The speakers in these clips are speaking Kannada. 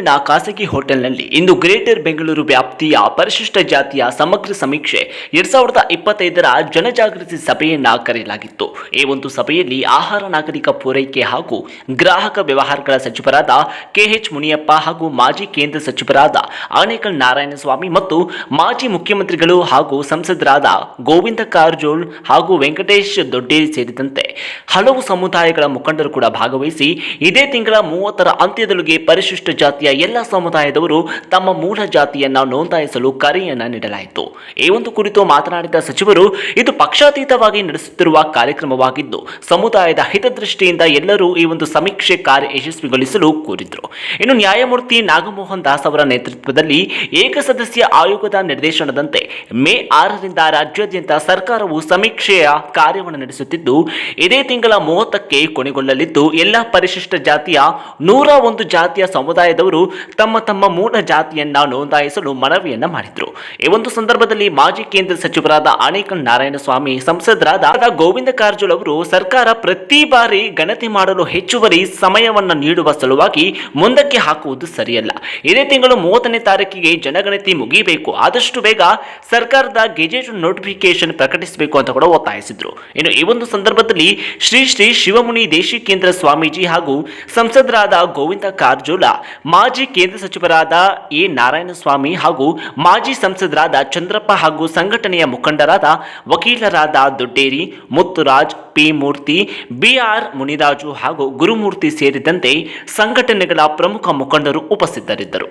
ಬೆಂಗಳೂರಿನ ಖಾಸಗಿ ಹೋಟೆಲ್ನಲ್ಲಿ ಇಂದು ಗ್ರೇಟರ್ ಬೆಂಗಳೂರು ವ್ಯಾಪ್ತಿಯ ಪರಿಶಿಷ್ಟ ಜಾತಿಯ ಸಮಗ್ರ ಸಮೀಕ್ಷೆ ಎರಡ್ ಸಾವಿರದ ಇಪ್ಪತ್ತೈದರ ಜನಜಾಗೃತಿ ಸಭೆಯನ್ನ ಕರೆಯಲಾಗಿತ್ತು ಈ ಒಂದು ಸಭೆಯಲ್ಲಿ ಆಹಾರ ನಾಗರಿಕ ಪೂರೈಕೆ ಹಾಗೂ ಗ್ರಾಹಕ ವ್ಯವಹಾರಗಳ ಸಚಿವರಾದ ಕೆಎಚ್ ಮುನಿಯಪ್ಪ ಹಾಗೂ ಮಾಜಿ ಕೇಂದ್ರ ಸಚಿವರಾದ ಆನೇಕಲ್ ನಾರಾಯಣಸ್ವಾಮಿ ಮತ್ತು ಮಾಜಿ ಮುಖ್ಯಮಂತ್ರಿಗಳು ಹಾಗೂ ಸಂಸದರಾದ ಗೋವಿಂದ ಕಾರಜೋಳ್ ಹಾಗೂ ವೆಂಕಟೇಶ್ ದೊಡ್ಡೇರಿ ಸೇರಿದಂತೆ ಹಲವು ಸಮುದಾಯಗಳ ಮುಖಂಡರು ಕೂಡ ಭಾಗವಹಿಸಿ ಇದೇ ತಿಂಗಳ ಮೂವತ್ತರ ಅಂತ್ಯದೊಳಗೆ ಪರಿಶಿಷ್ಟ ಜಾತಿಯ ಎಲ್ಲ ಸಮುದಾಯದವರು ತಮ್ಮ ಮೂಲ ಜಾತಿಯನ್ನು ನೋಂದಾಯಿಸಲು ಕರೆಯನ್ನು ನೀಡಲಾಯಿತು. ಈ ಒಂದು ಕುರಿತು ಮಾತನಾಡಿದ ಸಚಿವರು, ಇದು ಪಕ್ಷಾತೀತವಾಗಿ ನಡೆಸುತ್ತಿರುವ ಕಾರ್ಯಕ್ರಮವಾಗಿದ್ದು, ಸಮುದಾಯದ ಹಿತದೃಷ್ಟಿಯಿಂದ ಎಲ್ಲರೂ ಈ ಒಂದು ಸಮೀಕ್ಷೆ ಕಾರ್ಯ ಯಶಸ್ವಿಗೊಳಿಸಲು ಕೋರಿದರು. ಇನ್ನು ನ್ಯಾಯಮೂರ್ತಿ ನಾಗಮೋಹನ್ ದಾಸ್ ಅವರ ನೇತೃತ್ವದಲ್ಲಿ ಏಕಸದಸ್ಯ ಆಯೋಗದ ನಿರ್ದೇಶನದಂತೆ ಮೇ ಆರರಿಂದ ರಾಜ್ಯಾದ್ಯಂತ ಸರ್ಕಾರವು ಸಮೀಕ್ಷೆಯ ಕಾರ್ಯವನ್ನು ನಡೆಸುತ್ತಿದ್ದು, ಇದೇ ತಿಂಗಳ ಮೂವತ್ತಕ್ಕೆ ಕೊನೆಗೊಳ್ಳಲಿದ್ದು, ಎಲ್ಲ ಪರಿಶಿಷ್ಟ ಜಾತಿಯ ನೂರ ಒಂದು ಜಾತಿಯ ಸಮುದಾಯದವರು ತಮ್ಮ ತಮ್ಮ ಮೂಲ ಜಾತಿಯನ್ನ ನೋಂದಾಯಿಸಲು ಮನವಿಯನ್ನ ಮಾಡಿದ್ರು. ಈ ಒಂದು ಸಂದರ್ಭದಲ್ಲಿ ಮಾಜಿ ಕೇಂದ್ರ ಸಚಿವರಾದ ಆನೇಕಲ್ ನಾರಾಯಣಸ್ವಾಮಿ ಸಂಸದರಾದ ಗೋವಿಂದ ಕಾರಜೋಳ ಅವರು ಸರ್ಕಾರ ಪ್ರತಿ ಬಾರಿ ಗಣತಿ ಮಾಡಲು ಹೆಚ್ಚುವರಿ ಸಮಯವನ್ನ ನೀಡುವ ಸಲುವಾಗಿ ಮುಂದಕ್ಕೆ ಹಾಕುವುದು ಸರಿಯಲ್ಲ. ಇದೇ ತಿಂಗಳು ಮೂವತ್ತನೇ ತಾರೀಕಿಗೆ ಜನಗಣತಿ ಮುಗಿಯಬೇಕು ಆದಷ್ಟು ಬೇಗ ಸರ್ಕಾರದ ಗೆಜೆಟ್ ನೋಟಿಫಿಕೇಶನ್ ಪ್ರಕಟಿಸಬೇಕು ಅಂತ ಕೂಡ ಒತ್ತಾಯಿಸಿದ್ರು. ಇನ್ನು ಈ ಒಂದು ಸಂದರ್ಭದಲ್ಲಿ ಶ್ರೀ ಶ್ರೀ ಶಿವಮುನಿ ದೇಶಿಕೇಂದ್ರ ಸ್ವಾಮೀಜಿ ಹಾಗೂ ಸಂಸದರಾದ ಗೋವಿಂದ ಕಾರಜೋಳ ಮಾಜಿ ಕೇಂದ್ರ ಸಚಿವರಾದ ಎ ನಾರಾಯಣಸ್ವಾಮಿ ಹಾಗೂ ಮಾಜಿ ಸಂಸದರಾದ ಚಂದ್ರಪ್ಪ ಹಾಗೂ ಸಂಘಟನೆಯ ಮುಖಂಡರಾದ ವಕೀಲರಾದ Dodderi, Mutturaj P Murthy B R Muniraju ಹಾಗೂ ಗುರುಮೂರ್ತಿ ಸೇರಿದಂತೆ ಸಂಘಟನೆಗಳ ಪ್ರಮುಖ ಮುಖಂಡರು ಉಪಸ್ಥಿತರಿದ್ದರು.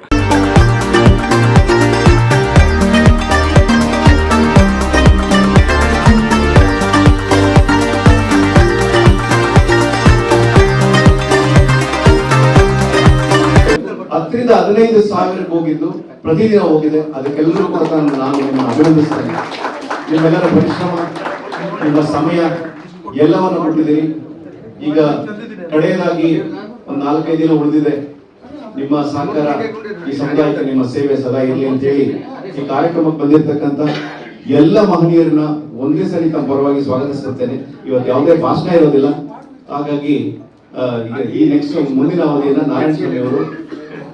ಹತ್ತರಿಂದ ಹದಿನೈದು ಸಾವಿರಕ್ಕೆ ಹೋಗಿದ್ದು, ಪ್ರತಿದಿನ ಹೋಗಿದೆ. ಅದಕ್ಕೆಲ್ಲರೂ ಕೂಡ ನಾನು ನಾನು ನಿಮ್ಮನ್ನು ಅಭಿನಂದಿಸ್ತೇನೆ. ನಿಮ್ಮೆಲ್ಲರ ಪರಿಶ್ರಮ, ನಿಮ್ಮ ಸಮಯ ಎಲ್ಲವನ್ನು ಕೊಟ್ಟಿದ್ದೀರಿ ಈಗ ಕಡೆಯದಾಗಿ ಒಂದು ನಾಲ್ಕೈದು ದಿನ ಉಳಿದಿದೆ. ನಿಮ್ಮ ಸಹಕಾರ, ಈ ಸಮುದಾಯಕ್ಕೆ ನಿಮ್ಮ ಸೇವೆ ಸದಾ ಇರಲಿ ಅಂತ ಹೇಳಿ ಈ ಕಾರ್ಯಕ್ರಮಕ್ಕೆ ಬಂದಿರತಕ್ಕಂಥ ಎಲ್ಲ ಮಹನೀಯರನ್ನ ಒಂದೇ ಸರಿ ತಮ್ಮ ಪರವಾಗಿ ಸ್ವಾಗತಿಸುತ್ತೇನೆ. ಇವತ್ತು ಯಾವುದೇ ಭಾಷಣ ಇರೋದಿಲ್ಲ. ಹಾಗಾಗಿ ಈ ನೆಕ್ಸ್ಟ್ ಮುಂದಿನ ಅವಧಿಯನ್ನು ನಾರಾಯಣ ಸ್ವಾಮಿ ಅವರು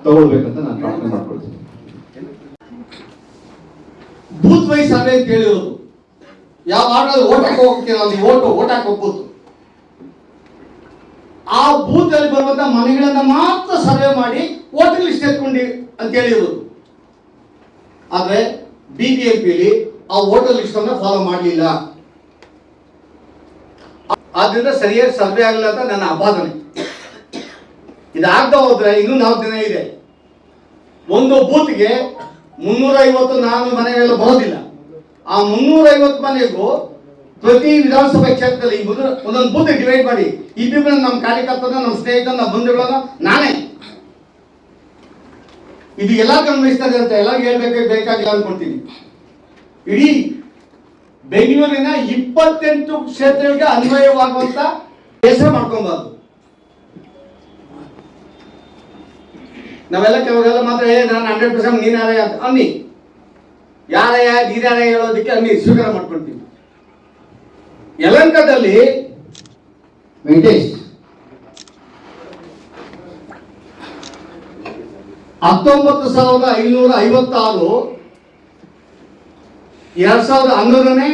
ತಗೊಳ್ಬೇಕಂತ ನಾನು ಪ್ರಾರ್ಥನೆ ಮಾಡ್ಕೊಳ್ತೀನಿ. ಬೂತ್ ವೈಸ್ ಅಂದ್ರೆ ಕೇಳಿರೋದು ಯಾವ ಆಟದಲ್ಲಿ ಓಟ್ ಹಾಕಿ ಹೋಗ್ತೀರ ನೀವು ಓಟು, ಓಟ್ ಹಾಕಿ ಹೋಗ್ಬೋದು ಆ ಬೂತ್ ಅಲ್ಲಿ ಬರುವಂತ ಮನೆಗಳನ್ನ ಮಾತ್ರ ಸರ್ವೆ ಮಾಡಿ ಓಟ್ ಲಿಸ್ಟ್ ಎತ್ಕೊಂಡಿ ಅಂತ ಹೇಳಿರೋದು. ಆದ್ರೆ ಬಿಬಿಎಂಪಿಲಿ ಆ ಓಟ್ ಲಿಸ್ಟ್ ಅನ್ನ ಫಾಲೋ ಮಾಡಲಿಲ್ಲ. ಆದ್ರಿಂದ ಸರಿಯಾಗಿ ಸರ್ವೆ ಆಗಲಿಲ್ಲ ಅಂತ ನನ್ನ ಅಪಾದನೆ ಇದಾಗದ ಹೋದ್ರೆ ಇನ್ನೂ ನಾಲ್ಕು ದಿನ ಇದೆ. ಒಂದು ಬೂತ್ಗೆ ಮುನ್ನೂರ ಐವತ್ತು ಮನೆಗೆಲ್ಲ ಬರೋದಿಲ್ಲ. ಆ ಮುನ್ನೂರ ಐವತ್ತು ಮನೆಗೂ ಪ್ರತಿ ವಿಧಾನಸಭೆ ಕ್ಷೇತ್ರದಲ್ಲಿ ಒಂದೊಂದು ಬೂತ್ ಡಿವೈಡ್ ಮಾಡಿ ಇಬ್ಬಿಬ್ಬರನ್ನ ನಮ್ಮ ಕಾರ್ಯಕರ್ತನ ನಮ್ಮ ಸ್ನೇಹಿತನ ನಮ್ಮ ಬಂಧುಗಳನ್ನ ನಾನೇ. ಇದು ಎಲ್ಲ ಗಮನಿಸ್ತದೆ ಅಂತ ಎಲ್ಲ ಹೇಳ್ಬೇಕು, ಬೇಕಾಗಿಲ್ಲ ಅನ್ಕೊಳ್ತೀನಿ. ಇಡೀ ಬೆಂಗಳೂರಿನ ಇಪ್ಪತ್ತೆಂಟು ಕ್ಷೇತ್ರಗಳಿಗೆ ಅನ್ವಯವಾಗುವಂತ ಹೆಸರು ಮಾಡ್ಕೊಬಾರ್ದು. ನಾವೆಲ್ಲ ಕೆಲವರೆಲ್ಲ ಮಾತ್ರ ಏ, ನಾನು ಹಂಡ್ರೆಡ್ ಪರ್ಸೆಂಟ್ ನೀನಾರೇ ಅಂತ. ಅನ್ನಿ ಯಾರಯ್ಯ ನೀರಾರೇ ಹೇಳೋದಕ್ಕೆ ಅನ್ನಿ ಸ್ವೀಕಾರ ಮಾಡ್ಕೊಳ್ತೀವಿ ಯಲಂಕದಲ್ಲಿ ವೆಂಕಟೇಶ್. ಹತ್ತೊಂಬತ್ತು ಸಾವಿರದ ಐನೂರ ಐವತ್ತಾರು, ಎರಡ್ ಸಾವಿರದ ಹನ್ನೊಂದನೇ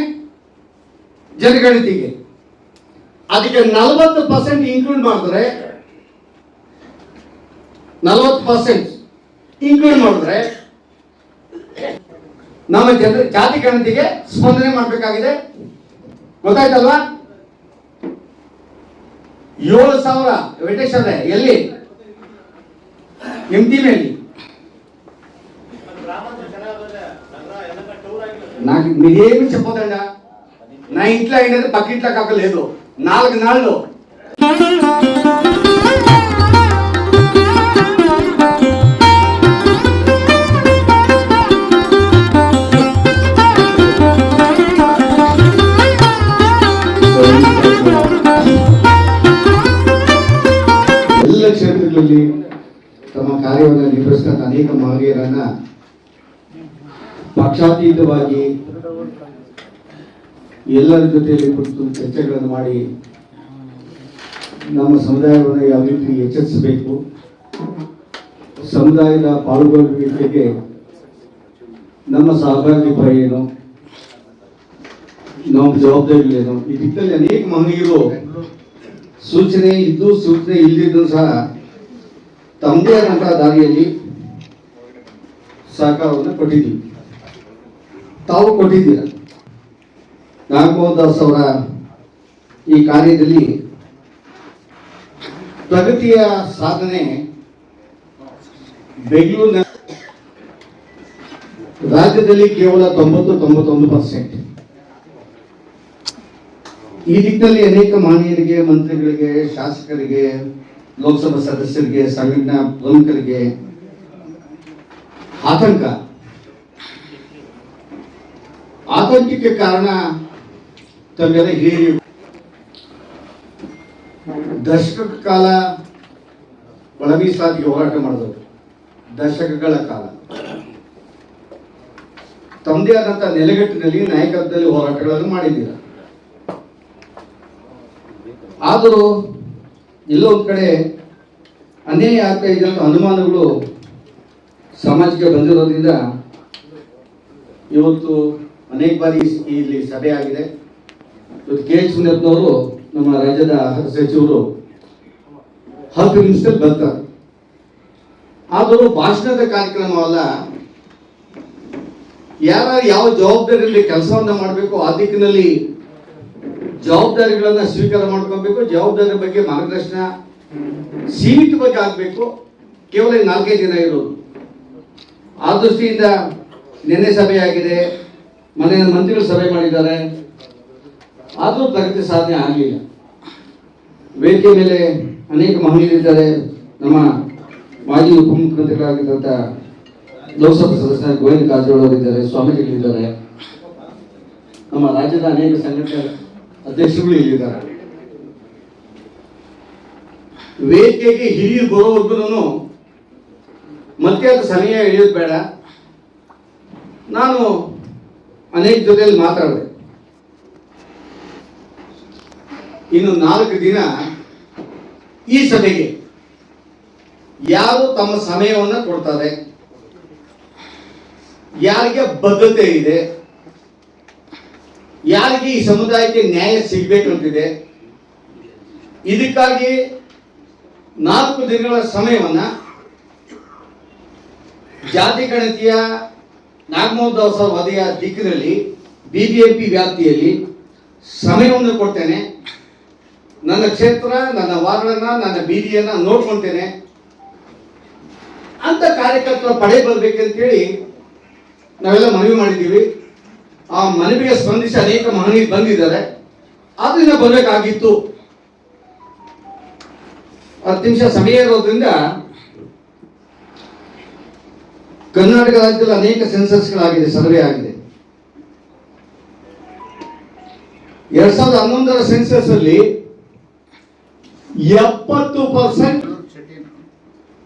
ಜನಗಣತಿಗೆ. ಅದಕ್ಕೆ ನಲವತ್ತು ಪರ್ಸೆಂಟ್ ಇನ್ಕ್ಲೂಡ್ ಮಾಡಿದ್ರೆ ನಲವತ್ತು ಪರ್ಸೆಂಟ್ ಇನ್ಕ್ಲೂಡ್ ಮಾಡಿದ್ರೆ ನಮ್ಮ ಜನ ಜಾತಿ ಗಣತಿಗೆ ಸ್ಪಂದನೆ ಮಾಡಬೇಕಾಗಿದೆ ಗೊತ್ತಾಯ್ತಲ್ವಾ ಏಳು ಸಾವಿರ ವೆಂಕಟೇಶ್ ಅವರೇ ಎಲ್ಲಿ ನಿಮ್ ಟೀಮಲ್ಲಿ నాకు మీరేమి చెప్పదండా నా ఇంట్లో అయినది పక్కింట్లో కాక లేదు నాలుగు నాళ్ళు ಕ್ಷೇತ್ರಗಳಲ್ಲಿ ತಮ್ಮ ಕಾರ್ಯವನ್ನು ನಿರ್ವಹಿಸಿದ ಅನೇಕ ಮಹಿಳೆಯರನ್ನ ಪಕ್ಷಾತೀತವಾಗಿ ಎಲ್ಲರ ಜೊತೆಯಲ್ಲಿ ಕುರಿತು ಚರ್ಚೆಗಳನ್ನು ಮಾಡಿ ನಮ್ಮ ಸಮುದಾಯವನ್ನು ಯಾವ ರೀತಿ ಎಚ್ಚರಿಸಬೇಕು, ಸಮುದಾಯದ ಪಾಲ್ಗೊಳ್ಳುವಿಕೆಗೆ ನಮ್ಮ ಸಹಭಾಗಿತ್ವ ಏನು, ನಮ್ಮ ಜವಾಬ್ದಾರಿಗಳೇನು ಈ ದಿಕ್ಕಲ್ಲಿ ಅನೇಕ ಮಹನೀಯರು ಸೂಚನೆ ಇದ್ದು ಸೂಚನೆ ಇಲ್ಲದಿದ್ದು ಸಹ ತಮ್ಮದೇ ಆದಂತಹ ದಾರಿಯಲ್ಲಿ ಸಹಕಾರವನ್ನು ಕೊಟ್ಟಿದ್ದೀವಿ. ತಾವು ಕೊಟ್ಟಿದ್ದೀರ? ನಾಗಮೋಹನ್ ಅವರ ಈ ಕಾರ್ಯದಲ್ಲಿ ಪ್ರಗತಿಯ ಸಾಧನೆ ಬೆಂಗಳೂರಿನ ರಾಜ್ಯದಲ್ಲಿ ಕೇವಲ ತೊಂಬತ್ತು, ತೊಂಬತ್ತೊಂದು ಪರ್ಸೆಂಟ್. ಈ ದಿಕ್ಕಿನಲ್ಲಿ ಅನೇಕ ಮಾನ್ಯರಿಗೆ, ಮಂತ್ರಿಗಳಿಗೆ, ಶಾಸಕರಿಗೆ ಲೋಕಸಭಾ ಸದಸ್ಯರಿಗೆ, ಸಂಘಟನಾ ಪ್ರಮುಖರಿಗೆ ಆತಂಕ. ಆತಂಕಕ್ಕೆ ಕಾರಣ ತಮ್ಮೆಲ್ಲ ಹೇಳಿ ದಶಕ ಕಾಲ ಒಳಗಿ ಸಾಧಿಗೆ ಹೋರಾಟ ಮಾಡಿದವರು. ದಶಕಗಳ ಕಾಲ. ತಮ್ಮದೇ ಆದಂತಹ ನೆಲೆಗಟ್ಟಿನಲ್ಲಿ ನಾಯಕತ್ವದಲ್ಲಿ ಹೋರಾಟಗಳನ್ನು ಮಾಡಿದ್ದೀರ. ಆದರೂ ಎಲ್ಲೋ ಒಂದ್ ಕಡೆ ಅನ್ಯಾಯ ಆಗ್ತಾ ಇದೆ ಅಂತ ಅನುಮಾನಗಳು ಸಮಾಜಕ್ಕೆ ಬಂದಿರೋದ್ರಿಂದ ಇವತ್ತು ಅನೇಕ ಬಾರಿ ಇಲ್ಲಿ ಸಭೆ ಆಗಿದೆ. ಇವತ್ತು ಕೆ ಎಚ್ ನಮ್ಮ ರಾಜ್ಯದ ಸಚಿವರು ಹತ್ತು ನಿಮಿಷದಲ್ಲಿ ಬರ್ತಾರೆ. ಆದರೂ ಭಾಷಣದ ಕಾರ್ಯಕ್ರಮವಲ್ಲ ಯಾರು ಯಾವ ಜವಾಬ್ದಾರಿಯಲ್ಲಿ ಕೆಲಸವನ್ನು ಮಾಡಬೇಕು ಆ ದಿಕ್ಕಿನಲ್ಲಿ ಜವಾಬ್ದಾರಿಗಳನ್ನ ಸ್ವೀಕಾರ ಮಾಡ್ಕೊಬೇಕು, ಜವಾಬ್ದಾರಿ ಬಗ್ಗೆ ಮಾರ್ಗದರ್ಶನ ಸೀಮಿತವಾಗಿ ಆಗಬೇಕು ಕೇವಲ ನಾಲ್ಕೈದು ದಿನ ಇರೋದು. ಆ ದೃಷ್ಟಿಯಿಂದ ನಿನ್ನೆ ಸಭೆ ಆಗಿದೆ ಮನೆ ಮಂತ್ರಿಗಳು ಸಭೆ ಮಾಡಿದ್ದಾರೆ. ಆದರೂ ಪ್ರಗತಿ ಸಾಧನೆ ಆಗಲಿಲ್ಲ. ವೇದಿಕೆ ಮೇಲೆ ಅನೇಕ ಮಹನೀಯರಿದ್ದಾರೆ ನಮ್ಮ ಮಾಜಿ ಉಪಮುಖ್ಯಮಂತ್ರಿಗಳಾಗಿದ್ದಂಥ ಲೋಕಸಭಾ ಸದಸ್ಯ ಗೋವಿಂದ ಕಾರಜೋಳ ಅವರಿದ್ದಾರೆ, ಸ್ವಾಮೀಜಿಗಳಿದ್ದಾರೆ. ನಮ್ಮ ರಾಜ್ಯದ ಅನೇಕ ಸಂಘಟನೆ ಅಧ್ಯಕ್ಷರುಗಳು ಇಲ್ಲಿದ್ದಾರೆ ವೇದಿಕೆಗೆ ಹಿರಿಯರು ಬರೋವರೆಗೂ ಮತ್ತೆ ಅದು ಸಮಯ ಹಿಡಿಯೋದು ಬೇಡ. ನಾನು ಅನೇಕ ಜೊತೆಯಲ್ಲಿ ಮಾತಾಡಿದೆ. ಇನ್ನು ನಾಲ್ಕು ದಿನ ಈ ಸಭೆಗೆ ಯಾರು ತಮ್ಮ ಸಮಯವನ್ನು ಕೊಡ್ತಾರೆ? ಯಾರಿಗೆ ಬದ್ಧತೆ ಇದೆ? ಯಾರಿಗೆ ಈ ಸಮುದಾಯಕ್ಕೆ ನ್ಯಾಯ ಸಿಗಬೇಕು ಅಂತಿದೆ ಇದಕ್ಕಾಗಿ ನಾಲ್ಕು ದಿನಗಳ ಸಮಯವನ್ನ ಜಾತಿ ಗಣತಿಯ ಅವರ ವಧೆಯ ದಿಕ್ಕಿನಲ್ಲಿ ಬಿಬಿಎಂಪಿ ವ್ಯಾಪ್ತಿಯಲ್ಲಿ ಸಮಯವನ್ನು ಕೊಡ್ತೇನೆ. ನನ್ನ ಕ್ಷೇತ್ರ, ನನ್ನ ವಾರ್ಡನ್ನು, ನನ್ನ ಬೀದಿಯನ್ನು ನೋಡ್ಕೊಳ್ತೇನೆ ಅಂತ ಕಾರ್ಯಕರ್ತರ ಪಡೆ ಬರ್ಬೇಕಂತೇಳಿ ನಾವೆಲ್ಲ ಮನವಿ ಮಾಡಿದ್ದೀವಿ. ಆ ಮನವಿಗೆ ಸ್ಪಂದಿಸಿ ಅನೇಕ ಮಹನೀಯ ಬಂದಿದ್ದಾರೆ. ಆದ್ರಿಂದ ಬರಬೇಕಾಗಿತ್ತು. ಹತ್ತು ನಿಮಿಷ ಸಮಯ ಇರೋದ್ರಿಂದ ಕರ್ನಾಟಕ ರಾಜ್ಯದಲ್ಲಿ ಅನೇಕ ಸೆನ್ಸಸ್ಗಳಾಗಿದೆ, ಸರ್ವೆ ಆಗಿದೆ. ಎರಡ್ ಸಾವಿರದ ಹನ್ನೊಂದರ ಸೆನ್ಸಸ್ ಅಲ್ಲಿ ಎಪ್ಪತ್ತು ಪರ್ಸೆಂಟ್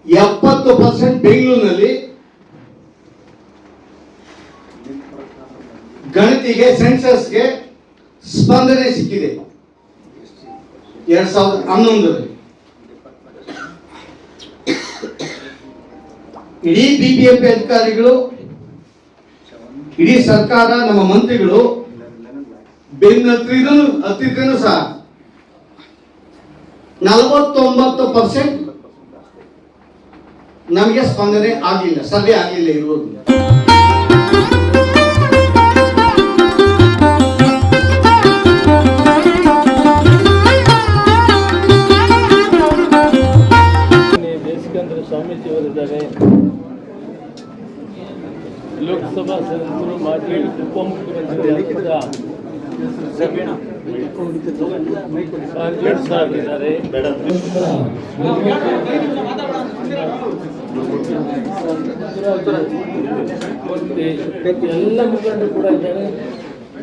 ಎಪ್ಪತ್ತು ಪರ್ಸೆಂಟ್ ಬೆಂಗಳೂರಿನಲ್ಲಿ ಗಣತಿಗೆ, ಸೆನ್ಸಸ್ಗೆ ಸ್ಪಂದನೆ ಸಿಕ್ಕಿದೆ. ಎರಡ್ ಸಾವಿರದ ಹನ್ನೊಂದರಲ್ಲಿ. ಇಡೀ ಬಿಬಿಎಂಪಿ ಅಧಿಕಾರಿಗಳು, ಇಡೀ ಸರ್ಕಾರ, ನಮ್ಮ ಮಂತ್ರಿಗಳು ಬೆನ್ನ ಹತ್ತಿದ್ರು ಹತ್ತಿದ್ರೂ ಸಹ ನಲವತ್ತೊಂಬತ್ತು ಪರ್ಸೆಂಟ್ ನಮಗೆ ಸ್ಪಂದನೆ ಆಗಲಿಲ್ಲ, ಸರ್ವೆ ಆಗಲಿಲ್ಲ ಇರುವುದು. ಅವರಿದ್ದಾರೆ ಲೋಕಸಭಾ ಸದಸ್ಯರು ಮಾಜಿ ಉಪಮುಖ್ಯಮಂತ್ರಿ ಕಾಂಗ್ರೆಸ್ ಆಗಿದ್ದಾರೆ. ಮತ್ತೆ ಎಲ್ಲ ಮುಖಂಡರು ಕೂಡ ಇದ್ದಾರೆ.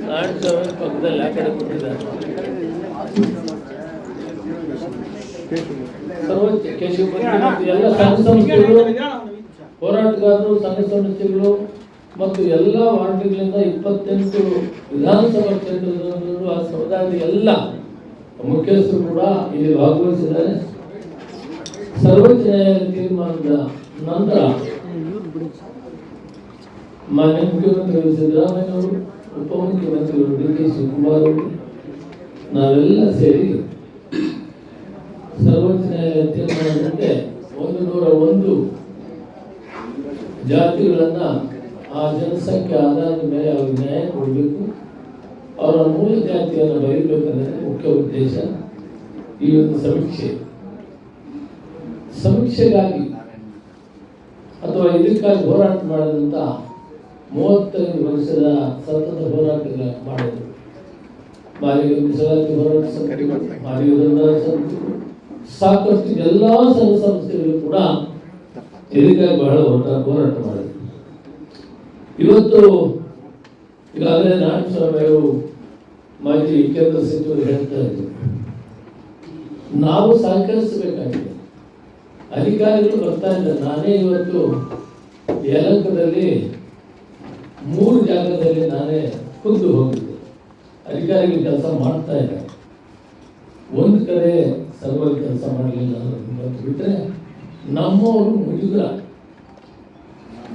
ನಾರಾಯಣ ಸ್ವಾಮಿ ಪಕ್ಕದಲ್ಲಿ ಆ ಕಡೆ ಕೊಟ್ಟಿದ್ದಾರೆ ಸರ್ವೋಚ್ಚ ಎಲ್ಲ ಸಂಘ ಸಂಸ್ಥೆಗಳು ಹೋರಾಟಗಾರರು ಸಂಘ ಸಂಸ್ಥೆಗಳು ಮತ್ತು ಎಲ್ಲ ವಾರ್ಡ್ಗಳಿಂದ ಇಪ್ಪತ್ತೆಂಟು ವಿಧಾನಸಭಾ ಕ್ಷೇತ್ರದಲ್ಲೂ ಆ ಸಮುದಾಯದ ಎಲ್ಲ ಮುಖ್ಯಸ್ಥರು ಕೂಡ ಇಲ್ಲಿ ಭಾಗವಹಿಸಿದ್ದಾರೆ. ಸರ್ವೋಚ್ಚ ನ್ಯಾಯಾಲಯ ತೀರ್ಮಾನದ ನಂತರ ಮಾನ್ಯ ಮುಖ್ಯಮಂತ್ರಿಗಳು ಸಿದ್ದರಾಮಯ್ಯ ಅವರು ಉಪಮುಖ್ಯಮಂತ್ರಿಗಳು ಡಿ ಕೆ ಶಿವಕುಮಾರ್ ಅವರು ನಾವೆಲ್ಲ ಸೇರಿ ಸರ್ವೋಚ್ಚ ನ್ಯಾಯಾಲಯ ತೀರ್ಮಾನದಂತೆ ಒಂದು ನೂರ ಒಂದು ಜಾತಿಗಳನ್ನ ಆ ಜನಸಂಖ್ಯೆ ಆಧಾರದ ಮೇಲೆ ಅವ್ರಿಗೆ ನ್ಯಾಯ ಕೊಡಬೇಕು. ಅವರ ಮೂಲ ಜಾತಿಯನ್ನು ಬರೀಬೇಕನ್ನೋದೇ ಮುಖ್ಯ ಉದ್ದೇಶ ಈ ಒಂದು ಸಮೀಕ್ಷೆ. ಸಮೀಕ್ಷೆಗಾಗಿ ಅಥವಾ ಇದಕ್ಕಾಗಿ ಹೋರಾಟ ಮಾಡಿದಂತ ಮೂವತ್ತೈದು ವರ್ಷದ ಸತತ ಹೋರಾಟಗಳ ಮಾಡಿದರು ಬಾರಿ ಮೀಸಲಾತಿ ಹೋರಾಟ ಸಂಘಟನೆ ಬಾರಿ ಸಂಘಟನೆ ಸಾಕಷ್ಟು ಎಲ್ಲ ಸಂಘ ಸಂಸ್ಥೆಗಳು ಕೂಡ ಇದಕ್ಕಾಗಿ ಬಹಳ ಹೋರಾಟ ಹೋರಾಟ ಮಾಡಿದೆ ಇವತ್ತು ಈಗಾಗಲೇ ನಾರಾಯಣಸ್ವಾಮಿ ಅವರು ಮಾಜಿ ಕೇಂದ್ರ ಸಚಿವರು ಹೇಳ್ತಾ ಇದ್ದರು. ನಾವು ಸಹಕರಿಸಬೇಕಾಗಿದೆ. ಅಧಿಕಾರಿಗಳು ಬರ್ತಾ ಇದ್ದಾರೆ. ನಾನೇ ಇವತ್ತು ಯಲಂಕದಲ್ಲಿ ಮೂರು ಜಾಗದಲ್ಲಿ ನಾನೇ ಖುದ್ದು ಹೋಗಿದ್ದೆ. ಅಧಿಕಾರಿಗಳು ಕೆಲಸ ಮಾಡ್ತಾ ಇದ್ದಾರೆ. ಒಂದು ಕಡೆ ಸರ್ವರ್ ಕೆಲಸ ಮಾಡಲಿಲ್ಲ ಅನ್ನೋದು ಬಿಟ್ಟರೆ ನಮ್ಮವರು ಮುಗಿದ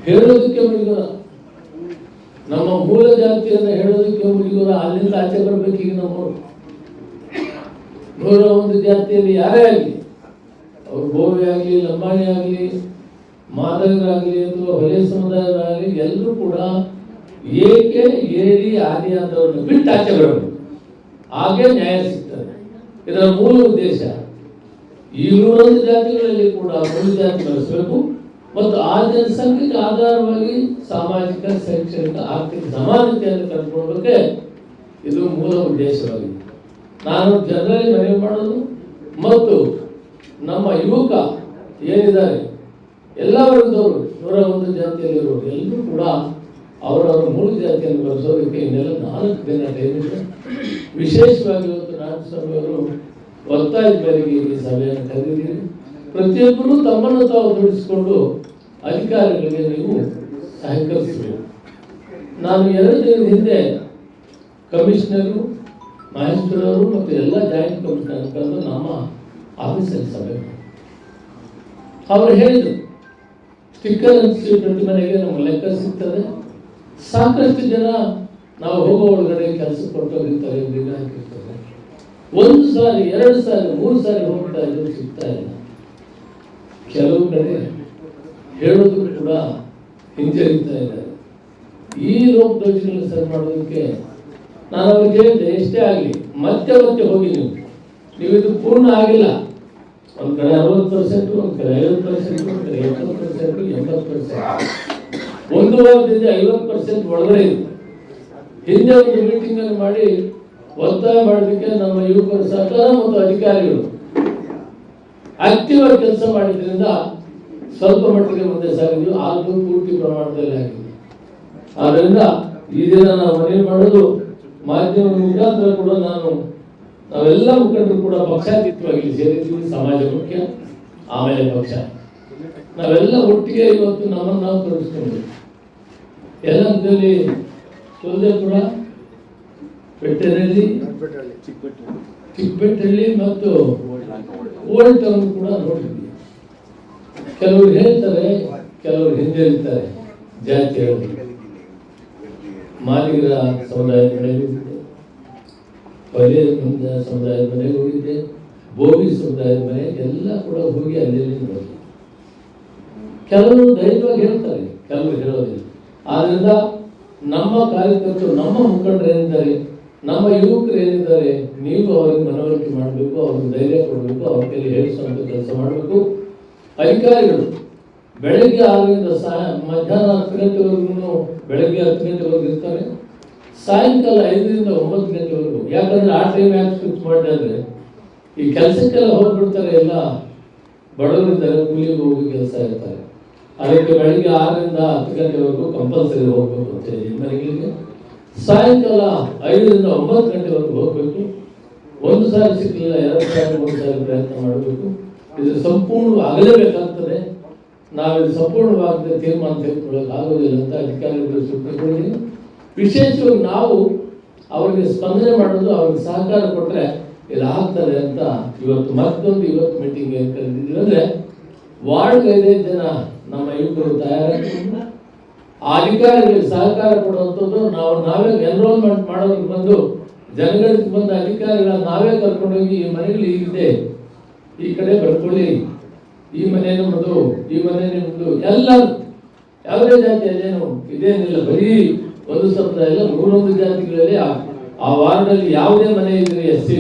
ಹೇಳೋದಕ್ಕೆ ಮುಜುಗರ ನಮ್ಮ ಮೂಲ ಜಾತಿಯನ್ನು ಹೇಳೋದಕ್ಕೆ ಮುಜುಗರ ಅಲ್ಲಿಂದ ಆಚೆ ಬರಬೇಕು ಈಗ ನಮ್ಮವರು. ನೂರ ಒಂದು ಜಾತಿಯಲ್ಲಿ ಯಾರೇ ಆಗಲಿ, ಅವರು ಗೋವೆ ಆಗಲಿ, ಲಂಬಾಣಿ ಆಗಲಿ, ಮಾದಗರಾಗಲಿ ಅಥವಾ ಹೊಲೆ ಸಮುದಾಯರಾಗಲಿ ಎಲ್ಲರೂ ಕೂಡ ಏಕೆ ಏರಿ ಆದಿ ಆದವ್ರನ್ನ ಬಿಟ್ಟು ಆಚೆ ಬರಬೇಕು? ಹಾಗೆ ನ್ಯಾಯ ಸಿಗ್ತದೆ. ಇದರ ಮೂಲ ಉದ್ದೇಶ ಈ ನೂರೊಂದು ಜಾತಿಗಳಲ್ಲಿ ಕೂಡ ಮೂರು ಜಾತಿ ಬೆಳೆಸಬೇಕು ಮತ್ತು ಆ ಜನಸಂಖ್ಯೆಗೆ ಆಧಾರವಾಗಿ ಸಾಮಾಜಿಕ, ಶೈಕ್ಷಣಿಕ, ಆರ್ಥಿಕ ಸಮಾನತೆಯನ್ನು ಕಂಡುಕೊಳ್ಳೋದಕ್ಕೆ ಇದು ಮೂಲ ಉದ್ದೇಶವಾಗಿದೆ. ನಾನು ಜನರಲ್ಲಿ ಮನವಿ ಮಾಡೋದು ಮತ್ತು ನಮ್ಮ ಯುವಕ ಏನಿದ್ದಾರೆ, ಎಲ್ಲ ವರ್ಗದವರು ನೂರ ಒಂದು ಜಾತಿಯಲ್ಲಿರುವವರು ಎಲ್ಲರೂ ಕೂಡ ಅವರವರ ಮೂಲ ಜಾತಿಯನ್ನು ಬಳಸೋದಕ್ಕೆ ಇನ್ನೆಲ್ಲ ನಾಲ್ಕು ದಿನ ಟೈಮ್ ಇದೆ. ವಿಶೇಷವಾಗಿ ಇವತ್ತು ಅವರು ಒತ್ತಾಯದ ಮೇರೆಗೆ ಈ ಸಭೆಯನ್ನು ಕರೆದಿದ್ದೀರಿ. ಪ್ರತಿಯೊಬ್ಬರು ತಮ್ಮನ್ನು ತಾವು ದುಡಿಸಿಕೊಂಡು ಅಧಿಕಾರಿಗಳಿಗೆ ನೀವು ಸಹಕರಿಸಬೇಕು. ನಾನು ಎರಡು ದಿನದ ಹಿಂದೆ ಕಮಿಷನರು ಮಹೇಶ್ವರವರು ಮತ್ತು ಎಲ್ಲ ಜಾಯಿಂಟ್ ಕಮಿಷನರ್ ನಮ್ಮ ಆಫೀಸಲ್ಲಿ ಸಭೆ. ಅವರು ಹೇಳಿದರು, ಸ್ಟಿಕ್ಕರ್ ಇನ್ಸ್ಟಿಟ್ಯೂಟ್ ಮನೆಗೆ ನಮ್ಮ ಲೆಕ್ಕ ಸಿಗ್ತದೆ. ಸಾಕಷ್ಟು ಜನ ನಾವು ಹೋಗೋ ಒಳಗಡೆ ಕೆಲಸ ಕೊಟ್ಟೋಗಿರ್ತಾರೆ ಒಂದು ಸಾರಿ, ಎರಡು ಸಾರಿ, ಮೂರು ಸಾರಿ ಹೋಗ್ತಾ ಇದ್ರು ಸಿಗ್ತಾ ಇಲ್ಲ. ಕೆಲವು ಕಡೆ ಹೇಳೋದು ಕೂಡ ಹಿಂಜರಿತಾ ಇದ್ದಾರೆ. ಈ ಲೋಪದೋಷಗಳನ್ನು ಸರಿ ಮಾಡೋದಕ್ಕೆ ನಾನು ಅವ್ರಿಗೆ ಹೇಳಿದ್ದೆ, ಎಷ್ಟೇ ಆಗಲಿ, ಮತ್ತೆ ಮತ್ತೆ ಹೋಗಿ ನೀವು. ನೀವು ಇದು ಪೂರ್ಣ ಆಗಿಲ್ಲ. ಒಂದು ಕಡೆ ಅರವತ್ತು ಪರ್ಸೆಂಟ್, ಒಂದು ಕಡೆ ಐವತ್ತು ಪರ್ಸೆಂಟ್, ಒಂದು ಕಡೆ ಎಪ್ಪತ್ತು ಪರ್ಸೆಂಟ್, ಎಂಬತ್ತು ಪರ್ಸೆಂಟ್. ಒಂದು ವಾರದಿಂದ ಐವತ್ತು ಪರ್ಸೆಂಟ್ ಒಳಗಡೆ ಇದೆ. ಹಿಂದೆ ಒಂದು ಮೀಟಿಂಗ್ ಅನ್ನು ಮಾಡಿ ಒತ್ತಾಯ ಮಾಡಲಿಕ್ಕೆ ನಮ್ಮ ಯುವಕರು ಸರ್ಕಾರ ಮತ್ತು ಅಧಿಕಾರಿಗಳು ಆಕ್ಟಿವ್ ಆಗಿ ಕೆಲಸ ಮಾಡಿದ್ರಿಂದ ಸ್ವಲ್ಪ ಮಟ್ಟಿಗೆ ಮುಂದೆ ಸಾಗಿದ್ವಿ. ಆದ್ರೂ ಪೂರ್ತಿ ಪ್ರಮಾಣದಲ್ಲಿ ಆಗಿದೆ. ಆದ್ದರಿಂದ ಈ ದಿನ ನಾವು ಮನವಿ ಮಾಡೋದು ಮಾಧ್ಯಮ ಮುಖಾಂತರ ಕೂಡ ನಾನು ನಾವೆಲ್ಲ ಮುಖಂಡರು ಕೂಡ ಪಕ್ಷಾತೀತವಾಗಿ ಸೇರಿದ್ದೀವಿ. ಸಮಾಜ ಮುಖ್ಯ, ಆಮೇಲೆ ಪಕ್ಷ. ನಾವೆಲ್ಲ ಒಟ್ಟಿಗೆ ಇವತ್ತು ನಮ್ಮನ್ನು ನಾವು ತೊಡಗಿಸ್ಕೊಂಡು ತೊಂದರೆ ಸೋದೇಪುರ ಬೆಟ್ಟನಹಳ್ಳಿ ಚಿಕ್ಕಪೇಟೆಯಲ್ಲಿ ಮತ್ತು ಓಲ್ಡ್ ಟೌನ್ ಕೂಡ ನೋಡಿದ್ವಿ. ಕೆಲವರು ಹೇಳ್ತಾರೆ, ಕೆಲವರು ಹಿಂದೆ ಹೇಳ್ತಾರೆ ಜಾತಿ ಹೇಳಿ ಮಾಲಿಗರ ಸಮುದಾಯದ ಮನೆಗೆ ಹೋಗಿದ್ದೆ ಸಮುದಾಯದ ಮನೆಗೆ ಹೋಗಿದ್ದೆ ಬೋಗಿ ಸಮುದಾಯದ ಮನೆ ಎಲ್ಲ ಕೂಡ ಹೋಗಿ ಅಲ್ಲಿ ನೋಡಿ ಕೆಲವರು ಧೈರ್ಯವಾಗಿ ಹೇಳ್ತಾರೆ, ಕೆಲವರು ಹೇಳೋದಿಲ್ಲ. ಆದ್ರಿಂದ ನಮ್ಮ ಕಾರ್ಯಕರ್ತರು ನಮ್ಮ ಮುಖಂಡರು ಏನಿದ್ದಾರೆ ನಮ್ಮ ಯುವಕರು ಏನಿದ್ದಾರೆ, ನೀವು ಅವರಿಗೆ ಮನವರಿಕೆ ಮಾಡಬೇಕು, ಅವ್ರಿಗೆ ಧೈರ್ಯ ಕೊಡಬೇಕು, ಅವ್ರ ಕೈಲಿ ಹೇಳಿಸುವಂತ ಕೆಲಸ ಮಾಡಬೇಕು. ಅಧಿಕಾರಿಗಳು, ಬೆಳಗ್ಗೆ ಆರರಿಂದ ಸಾಯ, ಮಧ್ಯಾಹ್ನ ಹತ್ತು ಗಂಟೆವರೆಗೂ ಬೆಳಗ್ಗೆ ಹತ್ತು ಗಂಟೆವರೆಗೂ ಇರ್ತಾರೆ. ಸಾಯಂಕಾಲ ಐದರಿಂದ ಒಂಬತ್ತು ಗಂಟೆವರೆಗೂ, ಯಾಕಂದ್ರೆ ಆ ಟೈಮ್ ಯಾಕೆ ಫಿಕ್ಸ್ ಮಾಡಿದೆ ಅಂದರೆ, ಈ ಕೆಲಸಕ್ಕೆಲ್ಲ ಹೋಗ್ಬಿಡ್ತಾರೆ ಎಲ್ಲ, ಬಡವರಿದ್ದಾರೆ, ಕೂಲಿಗೆ ಹೋಗಿ ಕೆಲಸ ಇರ್ತಾರೆ. ಅದಕ್ಕೆ ಬೆಳಿಗ್ಗೆ ಆರರಿಂದ ಹತ್ತು ಗಂಟೆವರೆಗೂ ಕಂಪಲ್ಸರಿ ಹೋಗ್ಬೇಕು ಅಂತ ಮನೆಗಳಿಗೆ ಸಾಯಂಕಾಲ ಐದರಿಂದ ಒಂಬತ್ತು ಗಂಟೆವರೆಗೂ ಹೋಗಬೇಕು. ಒಂದು ಸಾರಿ ಸಿಕ್ಕಲಿಲ್ಲ ಎರಡು ಸಾರಿ, ಮೂರು ಸಾರಿ ಪ್ರಯತ್ನ ಮಾಡಬೇಕು. ಇದು ಸಂಪೂರ್ಣ ನಾವು ಇದು ಸಂಪೂರ್ಣವಾಗದೆ ತೀರ್ಮಾನ ತೆಗೆದುಕೊಳ್ಳೋಕೆ ಆಗೋದಿಲ್ಲ ಅಂತ ಅಧಿಕಾರಿಗಳು ಸೂಚಿಸಿಕೊಳ್ಳಿ ವಿಶೇಷವಾಗಿ ನಾವು ಅವರಿಗೆ ಸ್ಪಂದನೆ ಮಾಡೋದು, ಅವ್ರಿಗೆ ಸಹಕಾರ ಕೊಟ್ಟರೆ ಇದು ಆಗ್ತದೆ ಅಂತ ಇವತ್ತು ಮತ್ತೊಂದು ಇವತ್ತು ಮೀಟಿಂಗ್ ಏನು ಕರೆದಿದ್ದೀವಿ. ಅಂದರೆ ವಾರ್ಡ್ಗೆ ಐದೈದು ಜನ ನಮ್ಮ ಯುವಕರು ತಯಾರಾಗ್ತಿದ್ರು ಆ ಅಧಿಕಾರಿಗಳಿಗೆ ಸಹಕಾರ ಕೊಡುವಂಥದ್ದು ನಾವು ನಾವೇ ಎನ್ರೋಲ್ಮೆಂಟ್ ಮಾಡೋದಕ್ಕೆ ಬಂದು ಜನಗಳಿಗೆ ಬಂದ ಅಧಿಕಾರಿಗಳ ನಾವೇ ಕರ್ಕೊಂಡೋಗಿ ಈ ಮನೆಗಳು ಈಗಿದೆ ಈ ಕಡೆ ಬರ್ಕೊಳ್ಳಿ. ಈ ಮನೆ ನಮ್ಮದು ಈ ಮನೆ ನಿಮ್ಮದು ಎಲ್ಲ ಯಾವುದೇ ಜಾತಿ ಅದೇನು ಇದೇನಿಲ್ಲ. ಬರೀ ಒಂದು ಇಲ್ಲ ನೂರೊಂದು ಜಾತಿಗಳಲ್ಲಿ ಆ- ವಾರ್ಡಲ್ಲಿ ಯಾವುದೇ ಮನೆ ಇದ್ರೆ ಎಸ್ ಸಿ,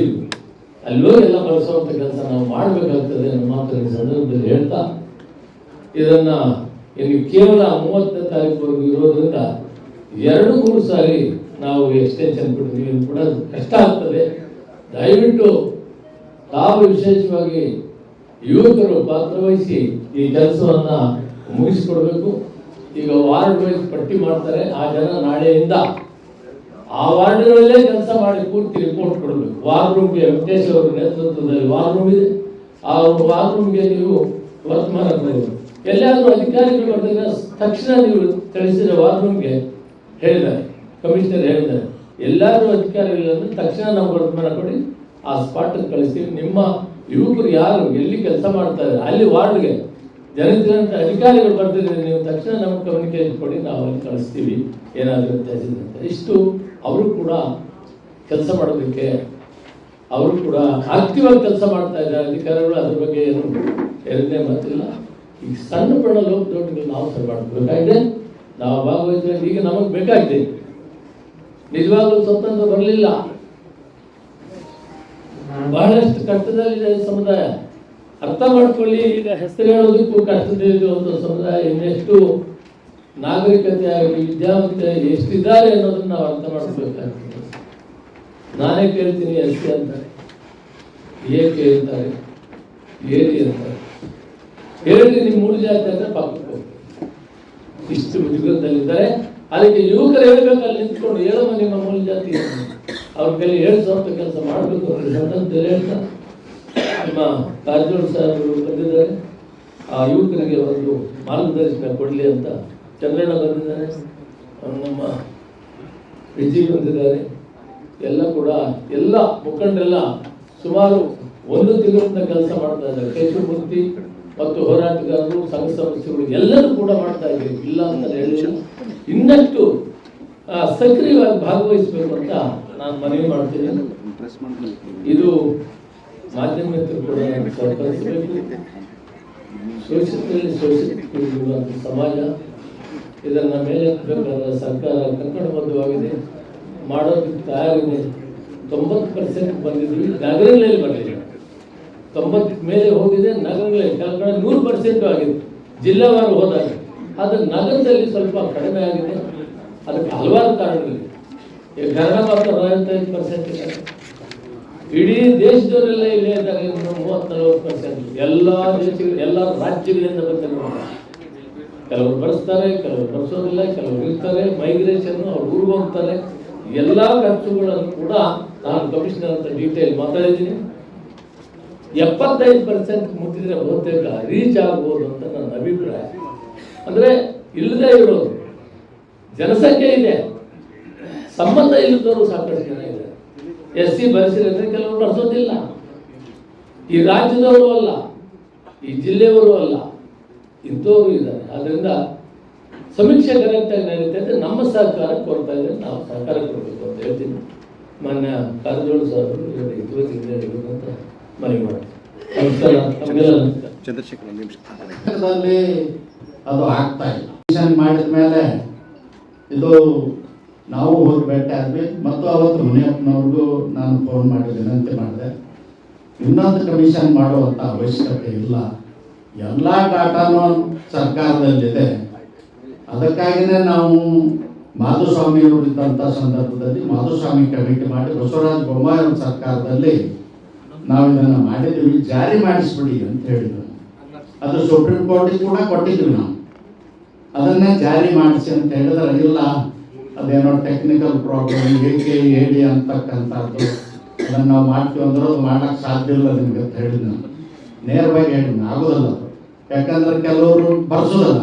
ಅಲ್ಲಿ ಎಲ್ಲ ಬಳಸುವಂತ ಕೆಲಸ ನಾವು ಮಾಡಬೇಕಾಗ್ತದೆ ನಮ್ಮ ಸಂದರ್ಭದಲ್ಲಿ ಹೇಳ್ತಾ ಇದನ್ನ ಇನ್ನು ಕೇವಲ ಮೂವತ್ತನೇ ತಾರೀಕುವರೆಗೂ ಇರೋದ್ರಿಂದ ಎರಡು ಮೂರು ಸಾರಿ ನಾವು ಎಕ್ಸ್ಟೆನ್ಷನ್ ಕೊಡ್ತೀವಿ ಕೂಡ ಕಷ್ಟ ಆಗ್ತದೆ. ದಯವಿಟ್ಟು ತಾವು ವಿಶೇಷವಾಗಿ ಯುವಕರು ಪಾತ್ರವಹಿಸಿ ಈ ಕೆಲಸವನ್ನು ಮುಗಿಸಿಕೊಡ್ಬೇಕು. ಈಗ ವಾರ್ಡ್ ವೈಸ್ ಪಟ್ಟಿ ಮಾಡ್ತಾರೆ. ಆ ಜನ ನಾಳೆಯಿಂದ ಆ ವಾರ್ಡ್ಗಳಲ್ಲೇ ಕೆಲಸ ಮಾಡಿ ಪೂರ್ತಿ ರಿಪೋರ್ಟ್ ಕೊಡಬೇಕು. ವಾರ್ ರೂಮ್ಗೆ ವೆಂಕಟೇಶ್ ಅವರ ನೇತೃತ್ವದಲ್ಲಿ ವಾರ್ ರೂಮ್ ಇದೆ. ಆ ವಾರ್ ರೂಮ್ಗೆ ನೀವು ವರ್ತಮಾನ ಕೊಡಬೇಕು. ಎಲ್ಲಾದ್ರೂ ಅಧಿಕಾರಿಗಳು ಅದನ್ನು ತಕ್ಷಣ ನೀವು ತಿಳಿಸಿದ ವಾರ್ರೂಮ್ಗೆ ಹೇಳಿದ್ದಾರೆ. ಕಮಿಷನರ್ ಹೇಳಿದ್ದಾರೆ. ಎಲ್ಲಾದರೂ ಅಧಿಕಾರಿಗಳನ್ನು ತಕ್ಷಣ ನಾವು ವರ್ತಮಾನ ಕೊಡಿ, ಆ ಸ್ಪಾಟ್ ಕಳಿಸ್ತೀವಿ ನಿಮ್ಮ ಯುವಕರು ಯಾರು, ಎಲ್ಲಿ ಕೆಲಸ ಮಾಡ್ತಾ ಇದ್ದಾರೆ, ಅಲ್ಲಿ ವಾರ್ಡ್ಗೆ ಜನಜನ ಅಧಿಕಾರಿಗಳು ಬರ್ತಿದ್ರೆ ನೀವು ತಕ್ಷಣ ನಮಗೆ ಕಮ್ಯುನಿಕೇಟ್ ಕೊಡಿ, ನಾವು ಅಲ್ಲಿ ಕಳಿಸ್ತೀವಿ. ಏನಾದರೂ ಅಂತ ಇಷ್ಟು ಅವರು ಕೂಡ ಕೆಲಸ ಮಾಡೋದಕ್ಕೆ, ಅವರು ಕೂಡ ಆಕ್ಟಿವ್ ಆಗಿ ಕೆಲಸ ಮಾಡ್ತಾ ಇದ್ದಾರೆ. ಅಧಿಕಾರಿಗಳು ಅದ್ರ ಬಗ್ಗೆ ಏನು ಎರಡನೇ ಮಾತಿಲ್ಲ. ಈಗ ಸಣ್ಣ ಪುಟ್ಟ ತೋಟಗಳು ನಾವು ಸರಿ ಮಾಡಬೇಕಾಗಿದೆ ನಾವು ಭಾಗವಹಿಸಿದಾಗ ಈಗ ನಮಗೆ ಬೇಕಾಗಿದೆ. ನಿಜವಾಗ್ಲೂ ಸ್ವತಂತ್ರ ಬರಲಿಲ್ಲ. ಬಹಳಷ್ಟು ಕಷ್ಟದಲ್ಲಿದೆ ಸಮುದಾಯ. ಅರ್ಥ ಮಾಡ್ಕೊಳ್ಳಿ, ಈಗ ಹೆಸರು ಹೇಳೋದಕ್ಕೂ ಒಂದು ಸಮುದಾಯ. ಇನ್ನೆಷ್ಟು ನಾಗರಿಕತೆ ಆಗಲಿ, ವಿದ್ಯಾವಂತ ಎಷ್ಟಿದ್ದಾರೆ ಅನ್ನೋದನ್ನ ನಾವು ಅರ್ಥ ಮಾಡ್ಕೋಬೇಕಾಗ್ತದೆ ನಾನೇ ಕೇಳ್ತೀನಿ ಎಸ್ ಅಂತಾರೆ ಏಕೆ ಅಂತಾರೆ ಏರಿ ಅಂತಾರೆ. ಹೇಳಿ ನಿಮ್ಮ ಮೂರು ಜಾತಿ ಅಂದ್ರೆ ಪಕ್ಕಕ್ಕೆ ಇಷ್ಟು ಮುಜುಗರದಲ್ಲಿದ್ದಾರೆ. ಅದಕ್ಕೆ ಯುವಕರು ಹೇಳ್ಬೇಕು, ಅಲ್ಲಿ ನಿಂತ್ಕೊಂಡು ಹೇಳುವ ನಿಮ್ಮ ಮೂಲ ಜಾತಿ? ಅವ್ರ ಕೈಲಿ ಹೇಳಿಸುವಂತ ಕೆಲಸ ಮಾಡಬೇಕು ಅಂತ ಹೇಳ್ತಂತ ಹೇಳ್ತಾ. ನಮ್ಮ ಕಾರಜೋಳ ಸರ್ ಬಂದಿದ್ದಾರೆ. ಆ ಯುವಕನಿಗೆ ಒಂದು ಮಾರ್ಗದರ್ಶನ ಕೊಡಲಿ ಅಂತ ಚಂದ್ರಣ್ಣ ಬಂದಿದ್ದಾರೆ. ನಮ್ಮ ವಿಜಯ್ ಬಂದಿದ್ದಾರೆ. ಎಲ್ಲ ಕೂಡ, ಎಲ್ಲ ಮುಖಂಡರೆಲ್ಲ ಸುಮಾರು ಒಂದು ತಿಂಗಳಿಂದ ಕೆಲಸ ಮಾಡ್ತಾ ಇದ್ದಾರೆ. ಕೇಶವಮೂರ್ತಿ ಮತ್ತು ಹೋರಾಟಗಾರರು, ಸಂಘ ಸಂಸ್ಥೆಗಳು ಎಲ್ಲರೂ ಕೂಡ ಮಾಡ್ತಾ ಇದ್ದೀವಿ. ಇಲ್ಲ ಅಂತ ಹೇಳಿ ಇನ್ನಷ್ಟು ಸಕ್ರಿಯವಾಗಿ ಭಾಗವಹಿಸಬೇಕು ಅಂತ ನಾನು ಮನವಿ ಮಾಡ್ತೀನಿ. ಇದು ಮಾಧ್ಯಮ ಶೋಷಿತರಲ್ಲಿ ಶೋಷಿತ ಸಮಾಜ. ಇದನ್ನ ಮೇಲೆ ಹಾಕಬೇಕಾದ ಸರ್ಕಾರ ಕಂಕಣಬದ್ಧವಾಗಿದೆ ಮಾಡೋದಕ್ಕೆ ತಯಾರಿದೆ. ತೊಂಬತ್ತು ಪರ್ಸೆಂಟ್ ಬಂದಿದ್ದೀವಿ. ನಗರಗಳಲ್ಲಿ ಬರಲಿಲ್ಲ ತೊಂಬತ್ತು ಮೇಲೆ ಹೋಗಿದೆ, ನಗರಗಳಲ್ಲಿ ಕೆಲವು ನೂರು ಪರ್ಸೆಂಟ್ ಆಗಿದೆ. ಜಿಲ್ಲಾವಾರು ಹೋದಾಗ ಆದರೆ ನಗರದಲ್ಲಿ ಸ್ವಲ್ಪ ಕಡಿಮೆ ಆಗಿದೆ. ಅದಕ್ಕೆ ಹಲವಾರು ಕಾರಣಗಳಿವೆ. ಈಗ ಮಾತ್ರ ನಲವತ್ತೈದು ಪರ್ಸೆಂಟ್ ಇದೆ. ಇಡೀ ದೇಶದವರೆಲ್ಲ ಇಲ್ಲೇ ಇನ್ನು ಮೂವತ್ತು ನಲವತ್ತು ಪರ್ಸೆಂಟ್ ಎಲ್ಲ ದೇಶಗಳು, ಎಲ್ಲ ರಾಜ್ಯಗಳಿಂದ ಬರ್ತಾರೆ ಕೆಲವರು ಬರೆಸ್ತಾರೆ, ಕೆಲವರು ಬರೆಸೋದಿಲ್ಲ, ಕೆಲವರು ಇರ್ತಾರೆ ಮೈಗ್ರೇಷನ್ ಅವ್ರು ಊರಿಗೆ ಹೋಗ್ತಾರೆ. ಎಲ್ಲ ಖರ್ಚುಗಳನ್ನು ಕೂಡ ನಾನು ಕಮಿಷನರ್ ಅಂತ ಡೀಟೇಲ್ ಮಾತಾಡಿದ್ದೀನಿ. ಎಪ್ಪತ್ತೈದು ಪರ್ಸೆಂಟ್ ಮುಟ್ಟಿದ್ರೆ ಬಹುತೇಕ ರೀಚ್ ಆಗ್ಬೋದು ಅಂತ ನನ್ನ ಅಭಿಪ್ರಾಯ. ಅಂದ್ರೆ ಇಲ್ಲದೆ ಇರೋದು. ಜನಸಂಖ್ಯೆ ಇದೆ. ಸಂಬಂಧ ಇಲ್ಲದವರು ಸಾಕಷ್ಟು ಜನ ಇದೆ ಎಸ್ ಸಿ ಬರೆಸಿದ್ರೆ ಕೆಲವರು ನಡೆಸೋದಿಲ್ಲ. ಈ ರಾಜ್ಯದವರು ಅಲ್ಲ, ಈ ಜಿಲ್ಲೆಯವರು ಅಲ್ಲ, ಇಂಥವರು ಇದ್ದಾರೆ. ಆದ್ದರಿಂದ ಸಮೀಕ್ಷೆ ಕರೆಕ್ಟಾಗಿ ನಡೀತಾ ಅಂದರೆ ನಮ್ಮ ಸಹಕಾರ ಕೊಡ್ತಾ ಇದೆ ನಾವು ಸಹಕಾರ ಕೊಡಬೇಕು ಅಂತ ಹೇಳ್ತೀನಿ. ಮಾನ್ಯ ಕಾರಜೋಳ ಸರ್ ಹೇಳಬೇಕು ಅಂತ ಮನವಿ ಮಾಡ್ತೀನಿ. ನಮಸ್ಕಾರ ನಮಗೆಲ್ಲ ಚಂದ್ರಶೇಖರ್ ಒಂದು ನಿಮಿಷ ದಲ್ಲಿ ಅದು ಆಗ್ತಾ ಇಲ್ಲ. ಮಾಡಿದ ಮೇಲೆ ಇದು ನಾವು ಹೋಗಿ ಭೇಟಿ ಆದ್ವಿ ಮತ್ತು ಅವತ್ತು ಮುನಿಯಪ್ಪನವ್ರಿಗೂ ನಾನು ಫೋನ್ ಮಾಡಿ ವಿನಂತಿ ಮಾಡಿದೆ. ಇನ್ನೊಂದು ಕಮಿಷನ್ ಮಾಡುವಂಥ ಅವಶ್ಯಕತೆ ಇಲ್ಲ. ಎಲ್ಲ ಡಾಟಾನು ಸರ್ಕಾರದಲ್ಲಿದೆ. ಅದಕ್ಕಾಗಿನೇ ನಾವು ಮಾಧುಸ್ವಾಮಿಯವರು ಇದ್ದಂಥ ಸಂದರ್ಭದಲ್ಲಿ ಮಾಧುಸ್ವಾಮಿ ಕಮಿಟಿ ಮಾಡಿ ಬಸವರಾಜ ಬೊಮ್ಮಾಯಿ ಸರ್ಕಾರದಲ್ಲಿ ನಾವು ಇದನ್ನು ಮಾಡಿದ್ದೀವಿ ಜಾರಿ ಮಾಡಿಸ್ಬಿಡಿ ಅಂತ ಹೇಳಿದ್ರು. ಅದು ಸುಪ್ರೀಂ ಕೋರ್ಟಿಗೆ ಕೂಡ ಕೊಟ್ಟಿದ್ವಿ ನಾವು. ಅದನ್ನೇ ಜಾರಿ ಮಾಡಿಸಿ ಅಂತ ಹೇಳಿದ್ರೆ ಇಲ್ಲ, ಅದೇನೋ ಟೆಕ್ನಿಕಲ್ ಪ್ರಾಬ್ಲಮ್ ಏಕೆ ಹೇಳಿ ಅಂತಕ್ಕಂಥದ್ದು. ಅದನ್ನು ನಾವು ಮಾಡ್ತೀವಿ ಅಂದ್ರೆ ಅದು ಮಾಡೋಕ್ಕೆ ಸಾಧ್ಯ ಇಲ್ಲ ನಿಮ್ಗೆ ಅಂತ ಹೇಳಿದ್ ನಾನು ನೇರವಾಗಿ ಹೇಳಿದ್ನ ಆಗೋದಲ್ಲ ಯಾಕಂದ್ರೆ ಕೆಲವರು ಬರ್ಸೋದಲ್ಲ.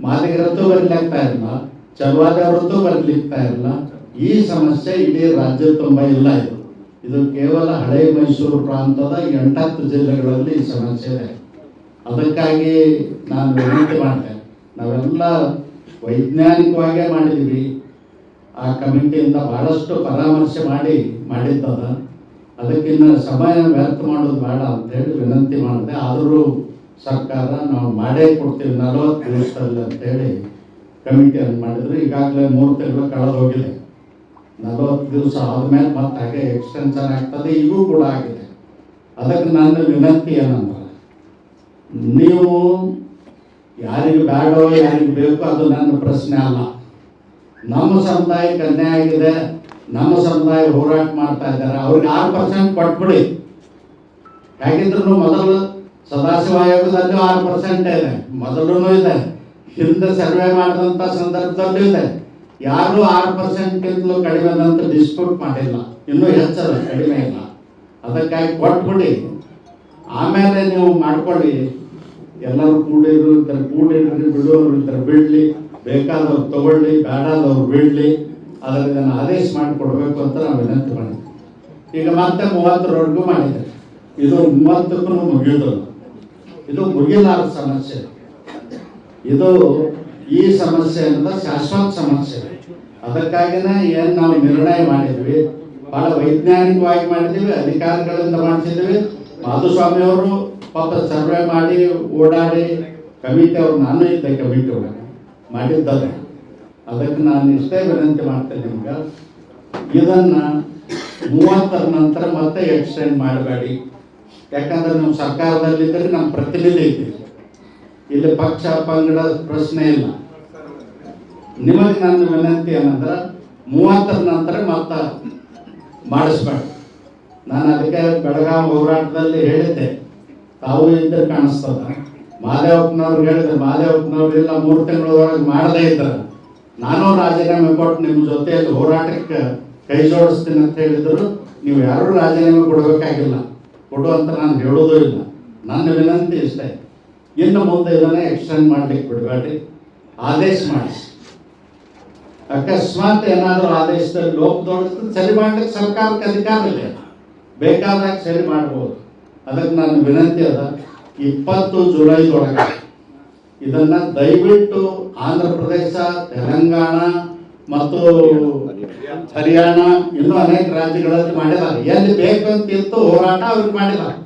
ಮಾದಿಗರದ್ದು ಬರ್ಲಿಕ್ತಾ ಇರಲ್ಲ ಚಲವಾದವರದ್ದು ಬರ್ಲಿಕ್ತಾ ಇರಲ್ಲ ಈ ಸಮಸ್ಯೆ ಇಡೀ ರಾಜ್ಯ ತುಂಬ ಇಲ್ಲ ಇದು. ಇದು ಕೇವಲ ಹಳೆ ಮೈಸೂರು ಪ್ರಾಂತದ ಎಂಟತ್ತು ಜಿಲ್ಲೆಗಳಲ್ಲಿ ಈ ಸಮಸ್ಯೆ ಇದೆ. ಅದಕ್ಕಾಗಿ ನಾನು ವಿನಂತಿ ಮಾಡಿದೆ ನಾವೆಲ್ಲ ವೈಜ್ಞಾನಿಕವಾಗೇ ಮಾಡಿದ್ದೀವಿ. ಆ ಕಮಿಟಿಯಿಂದ ಬಹಳಷ್ಟು ಪರಾಮರ್ಶೆ ಮಾಡಿ ಮಾಡಿದ್ದದ. ಅದಕ್ಕಿನ್ನ ಸಮಯ ವ್ಯರ್ಥ ಮಾಡೋದು ಬೇಡ ಅಂತೇಳಿ ವಿನಂತಿ ಮಾಡಿದೆ. ಆದರೂ ಸರ್ಕಾರ ನಾವು ಮಾಡೇ ಕೊಡ್ತೀವಿ, ನಲವತ್ತು ದಿವಸದಲ್ಲಿ ಅಂತೇಳಿ ಕಮಿಟಿಯನ್ನು ಮಾಡಿದ್ರು. ಈಗಾಗಲೇ ಮೂರು ತಿಂಗಳು ಕಳೆದು ಹೋಗಿದೆ ನಲವತ್ತು ದಿವಸ ಆದಮೇಲೆ ಮತ್ತೆ ಹಾಗೆ ಎಕ್ಸ್ಟೆನ್ಷನ್ ಆಗ್ತದೆ ಈಗೂ ಕೂಡ ಆಗಿದೆ. ಅದಕ್ಕೆ ನನ್ನ ವಿನಂತಿ ಏನಂದ್ರೆ, ನೀವು ಯಾರಿಗೆ ಬೇಡೋ ಯಾರಿಗೆ ಬೇಕೋ ಅದು ನನ್ನ ಪ್ರಶ್ನೆ ಅಲ್ಲ. ನಮ್ಮ ಸಮುದಾಯಕ್ಕೆ ಅನ್ಯಾಯ ಆಗಿದೆ, ನಮ್ಮ ಸಮುದಾಯ ಹೋರಾಟ ಮಾಡ್ತಾ ಇದ್ದಾರೆ, ಅವ್ರಿಗೆ ಆರು ಪರ್ಸೆಂಟ್ ಕೊಟ್ಬಿಡಿ. ಹೇಗಿದ್ರು ಮೊದಲು ಸದಾಶಿವ ಆಯೋಗದಲ್ಲೂ ಆರು ಪರ್ಸೆಂಟ್ ಇದೆ ಮೊದಲು ಇದೆ. ಹಿಂದೆ ಸರ್ವೆ ಮಾಡಿದಂಥ ಸಂದರ್ಭದಲ್ಲೂ ಇದೆ. ಯಾರು ಆರು ಪರ್ಸೆಂಟ್ಗಿಂತಲೂ ಕಡಿಮೆ ಅಂತ ಡಿಸ್ಕೌಂಟ್ ಮಾಡಿಲ್ಲ. ಇನ್ನೂ ಹೆಚ್ಚಲ್ಲ, ಕಡಿಮೆ ಇಲ್ಲ. ಅದಕ್ಕಾಗಿ ಕೊಟ್ಬಿಡಿ. ಆಮೇಲೆ ನೀವು ಮಾಡ್ಕೊಳ್ಳಿ. ಎಲ್ಲರೂ ಕೂಡಿರು ಇದ್ರೆ ಕೂಡಿರ್ರಿ ಬಿಡೋರು ಇದ್ರೆ ಬಿಡ್ಲಿ. ಬೇಕಾದವ್ರು ತಗೊಳ್ಳಿ, ಬೇಡಾದವ್ರು ಬಿಡ್ಲಿ. ಅದರಿಂದ ನಾನು ಆದೇಶ ಮಾಡಿಕೊಡ್ಬೇಕು ಅಂತ ನಾವು ವಿನಂತಿ ಮಾಡಿದ್ವಿ ಈಗ ಮತ್ತೆ ಮೂವತ್ತರವರೆಗೂ ಮಾಡಿದೆ. ಇದು ಮೂವತ್ತಕ್ಕೂ ಮುಗಿಯೋದು. ಇದು ಮುಗಿಲಾರ ಸಮಸ್ಯೆ. ಇದು ಈ ಸಮಸ್ಯೆ ಅಂತ ಶಾಶ್ವತ ಸಮಸ್ಯೆ. ಅದಕ್ಕಾಗಿನೇ ಏನು ನಾವು ನಿರ್ಣಯ ಮಾಡಿದ್ವಿ? ಬಹಳ ವೈಜ್ಞಾನಿಕವಾಗಿ ಮಾಡಿದ್ದೀವಿ ಅಧಿಕಾರಿಗಳಿಂದ ಮಾಡಿಸಿದ್ವಿ. ಮಾಧುಸ್ವಾಮಿ ಅವರು ಪಾಪ ಸರ್ವೆ ಮಾಡಿ, ಓಡಾಡಿ, ಕಮಿಟಿ ಅವ್ರು, ನಾನು ಇದ್ದೆ ಕಮಿಟಿ ಒಳಗೆ ಮಾಡಿದ್ದಾರೆ ಅದಕ್ಕೆ ನಾನು ಇಷ್ಟೇ ವಿನಂತಿ ಮಾಡ್ತೇನೆ ನಿಮ್ಗೆ. ಇದನ್ನು ಮೂವತ್ತರ ನಂತರ ಮತ್ತೆ ಎಕ್ಸ್ಟೆಂಡ್ ಮಾಡಬೇಡಿ. ಯಾಕಂದ್ರೆ ನೀವು ಸರ್ಕಾರದಲ್ಲಿದ್ದರೆ ನಮ್ಮ ಪ್ರತಿನಿಧಿ ಇದ್ದೀವಿ ಇಲ್ಲಿ ಪಕ್ಷ ಪಂಗಡ ಪ್ರಶ್ನೆ ಇಲ್ಲ. ನಿಮಗೆ ನನ್ನ ವಿನಂತಿ ಏನಂದ್ರೆ ಮೂವತ್ತರ ನಂತರ ಮತ ಮಾಡಿಸ್ಬೇಡ. ನಾನು ಅದಕ್ಕೆ ಬೆಳಗಾವಿ ಹೋರಾಟದಲ್ಲಿ ಹೇಳಿದ್ದೆ. ತಾವು ಇದ್ದರೆ ಕಾಣಿಸ್ತದ. ಮಾದೇವಪ್ಪನವ್ರು ಹೇಳಿದ್ರೆ. ಮಾದೇವಪ್ಪನವ್ರು ಇಲ್ಲ, ಮೂರು ತಿಂಗಳವರೆಗೆ ಮಾಡದೇ ಇದ್ದಾರೆ ನಾನು ರಾಜೀನಾಮೆ ಕೊಟ್ಟು ನಿಮ್ಮ ಜೊತೆಯಲ್ಲಿ ಹೋರಾಟಕ್ಕೆ ಕೈ ಜೋಡಿಸ್ತೀನಿ ಅಂತ ಹೇಳಿದ್ರು. ನೀವು ಯಾರೂ ರಾಜೀನಾಮೆ ಕೊಡಬೇಕಾಗಿಲ್ಲ. ಕೊಡುವಂತ ನಾನು ಹೇಳೋದು ಇಲ್ಲ. ನನ್ನ ವಿನಂತಿ ಇಷ್ಟೇ. ಇನ್ನು ಮುಂದೆ ಇದನ್ನ ಎಕ್ಸ್ಟೆಂಡ್ ಮಾಡ್ಲಿಕ್ಕೆ ಬಿಡಬೇಡಿ ಆದೇಶ ಮಾಡಿಸಿ. ಅಕಸ್ಮಾತ್ ಏನಾದರೂ ಆದೇಶದಲ್ಲಿ ಲೋಪ ದೊಡ್ಡ ಸರಿ ಮಾಡ್ಲಿಕ್ಕೆ ಸರ್ಕಾರಕ್ಕೆ ಅಧಿಕಾರ ಇಲ್ಲ. ಬೇಕಾದಾಗ ಸರಿ ಮಾಡ್ಬೋದು. ಅದಕ್ಕೆ ನನ್ನ ವಿನಂತಿ ಅದ, ಇಪ್ಪತ್ತು ಜುಲೈದೊಳಗೆ ಇದನ್ನ ದಯವಿಟ್ಟು ಆಂಧ್ರ ಪ್ರದೇಶ, ತೆಲಂಗಾಣ ಮತ್ತು ಹರಿಯಾಣ ಇನ್ನೂ ಅನೇಕ ರಾಜ್ಯಗಳಲ್ಲಿ ಮಾಡಿದ್ದಾರೆ. ಎಲ್ಲಿ ಬೇಕು ಅಂತ ಇತ್ತು ಹೋರಾಟ ಅವ್ರಿಗೆ ಮಾಡಿದ್ದಾರೆ.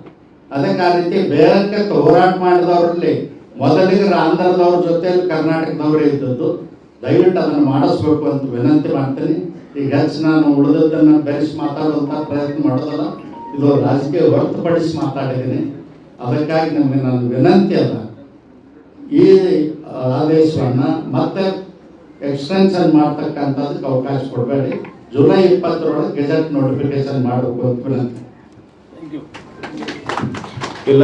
ಅದಕ್ಕೆ ಆ ರೀತಿ ಬೇರಕ್ಕೆ ಹೋರಾಟ ಮಾಡಿದವರಲ್ಲಿ ಮೊದಲಿಗೆ ಆಂಧ್ರದವ್ರ ಜೊತೆಯಲ್ಲಿ ಕರ್ನಾಟಕದವರೇ ಇದ್ದದ್ದು. ದಯವಿಟ್ಟು ಅದನ್ನು ಮಾಡಿಸ್ಬೇಕು ಅಂತ ವಿನಂತಿ ಮಾಡ್ತೀನಿ. ಈಗ ಹೆಚ್ಚು ನಾನು ಉಳಿದದ್ದನ್ನು ಬೆರೆಸಿ ಮಾತಾಡುವಂಥ ಪ್ರಯತ್ನ ಮಾಡೋದಲ್ಲ, ಇದು ರಾಜಕೀಯ ಹೊರತುಪಡಿಸಿ ಮಾತಾಡಿದ್ದೀನಿ. ಅದಕ್ಕಾಗಿ ನಮಗೆ ನನ್ನ ವಿನಂತಿ ಅಲ್ಲ. ಈ ಆದೇಶವನ್ನು ಮತ್ತೆ ಎಕ್ಸ್ಟೆನ್ಷನ್ ಮಾಡ್ತಕ್ಕಂಥದಕ್ಕೆ ಅವಕಾಶ ಕೊಡಬೇಡಿ. ಜುಲೈ ಇಪ್ಪತ್ತರೊಳಗೆ ಗೆಜೆಟ್ ನೋಟಿಫಿಕೇಶನ್ ಮಾಡಬೇಕು ಅಂತ ವಿನಂತಿ. ಇಲ್ಲ